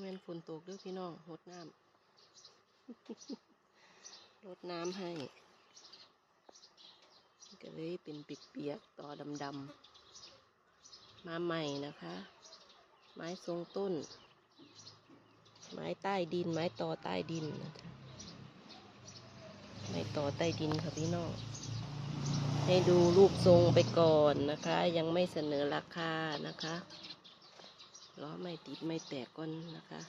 แม่นฝนตกด้วยพี่น้องรดน้ำรดน้ำให้ก็เลยเป็นเปียกต่อดำๆมาใหม่นะคะ ไม้ทรงต้น ไม้ใต้ดิน ไม้ต่อใต้ดินนะคะไม้ต่อใต้ดินค่ะพี่น้องให้ดูรูปทรงไปก่อนนะคะ ยังไม่เสนอราคานะคะ ล้อไม่ติดไม่แตกก่อนนะคะ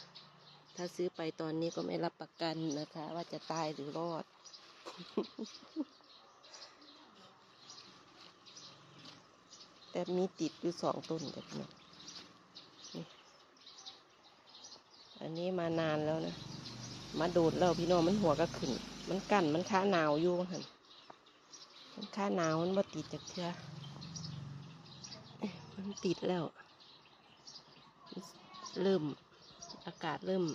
ถ้าซื้อไปตอนนี้ก็ไม่รับประกันนะคะ ว่าจะตายหรือรอด แต่มีติดอยู่สองต้นเด็กเนาะนี่อันนี้มานานแล้วนะ มาโดดแล้วพี่น้องมันหัวก็ขึ้น มันกั้นมันค้าหนาวอยู่หันมันค้าหนาวมันบ่ติดจากเทือเอ๊ะมันติดแล้ว เริ่มอากาศเริ่ม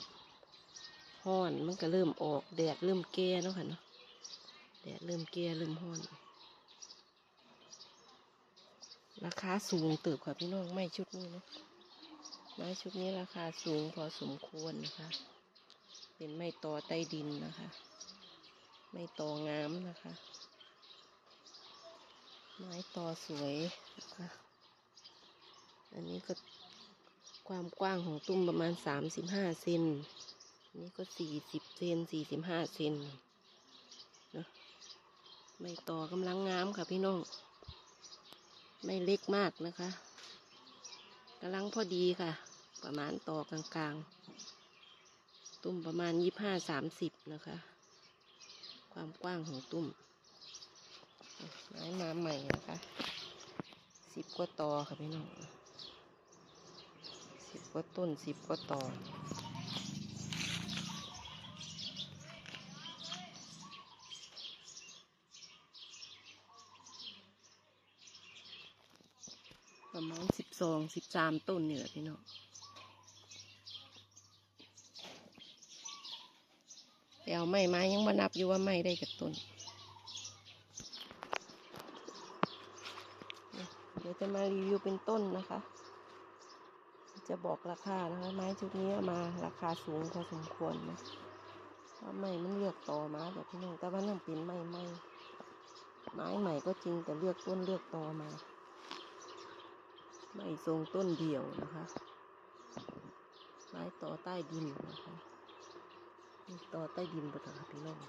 ห้อนมันก็เริ่มออกแดดเริ่มแก่เนาะค่ะเนาะแดดเริ่มแก่เริ่มห้อนราคาสูงเติบค่ะพี่น้องไม่ชุดนี้นะไม้ชุดนี้ราคาสูงพอสมควรนะคะ เป็นไม้ตอใต้ดินนะคะ ไม้ตองามนะคะ ไม้ตอสวยนะคะ อันนี้ก็ ความกว้างของตุ้มประมาณสามสิบห้าเซนนนี้ก็สี่สิบเซนสี่สิบห้าเซนนะไม้ตอกำลังงามค่ะพี่น้อง ไม่เล็กมากนะคะกำลังพอดีค่ะ ประมาณต่อกลางๆ ตุ้มประมาณยี่ห้าสามสิบนะคะ ความกว้างของตุ้มไม้มาใหม่นะคะสิบกว่าตอค่ะพี่น้อง สิบกว่าต้นสิบกว่าตอประมาณสิบสองสิบสามต้นนี่แหละพี่น้องแต่เอาไม้มายังมานับอยู่ว่าไม้ได้จากต้นเดี๋ยวจะมารีวิวเป็นต้นนะคะ จะบอกราคานะคะ ไม้ชุดนี้มาราคาสูงพอสมควรนะเพราะไม้มันเลือกต่อมาแบบพี่น้องแต่ว่านั่นเป็นไม้ไม้ไม้ใหม่ก็จริงแต่เลือกต้นเลือกต่อมาไม้ทรงต้นเดียวนะคะ ไม้ต่อใต้ดินนะคะต่อใต้ดินปะเถอะค่ะพี่น้อง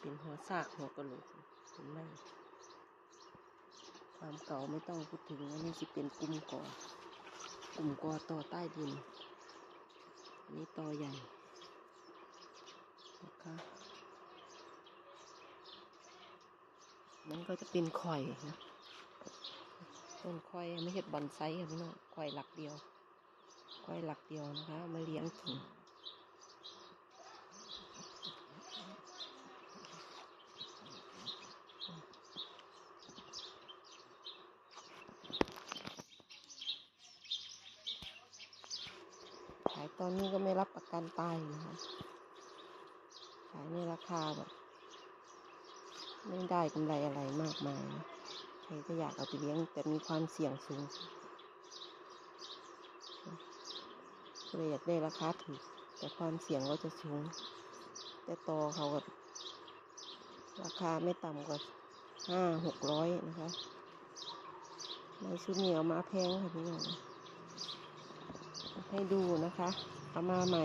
เป็นหัวซากหัวกระโหลกเป็นไม้ความเก่าไม่ต้องพูดถึงอันนี้สิเป็นกลุ่มก่อน กลุ่มกอต่อใต้ดิน นี่ต่อใหญ่นะคะนั่นก็จะเป็นข่อยนะต้นข่อยไม่เห็ดบอนไซค่ะพี่น้องข่อยหลักเดียวข่อยหลักเดียวนะคะ มาเลี้ยงถึง อนนี้ก็ไม่รับประกันตายนะคะขายในราคาแบบไม่ได้กำไรอะไรมากมายนะใครก็อยากเอาไปเลี้ยงแต่มีความเสี่ยงสูงก็เลยอยากได้ราคาถูก แต่ความเสี่ยงก็จะสูง แต่ตอเขาแบบราคาไม่ต่ำกว่าห้าหกร้อยนะคะในชุดเหนียวมาแพงค่ะพี่น้องให้ดูนะคะ เอามาใหม่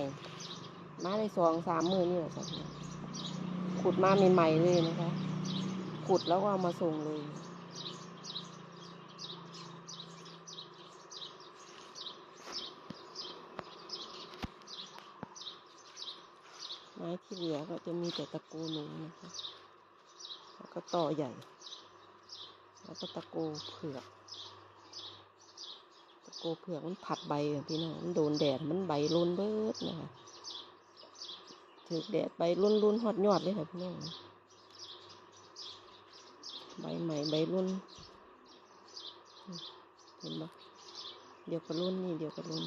มาในสองสามมือนี่แหละจ้ะขุดมาใหม่ๆเลยนะคะ ขุดแล้วก็เอามาส่งเลยไม้ที่เหลือก็จะมีแต่ตะโกหนูนะคะ แล้วก็ต่อใหญ่ แล้วก็ตะโกเผือก โกเผือกมันผัดใบอพี่น้องมันโดนแดดมันใบรุนเบิดนะคะถือแดดใบรุนรุนหอดยอดเลยค่ะพี่น้องใบใหม่ใบรุนเห็นปะเดี๋ยวก็รุนนี่เดี๋ยวก็รุน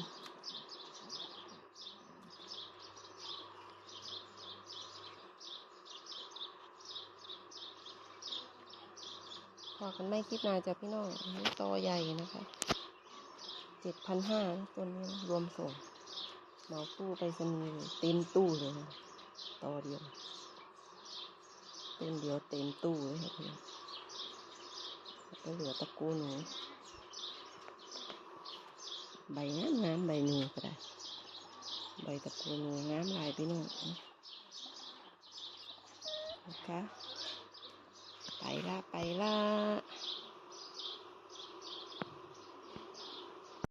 พอกันไม่คลิปนาจ้ะพี่น้องอันนี้ตอใหญ่นะคะ เจ็ดพันห้าต้นนี้รวมส่งเหมาตู้ไปสนีย์เต็มตู้เลยนะต่อเดียวเต้นเดียวเต็มตู้เลยค่ะพี่ก็เหลือตะกูหนูใบงามงามใบหนูก็ได้ ใบตะกูหนูงามหลายพี่น้องนะคะไปละไปละ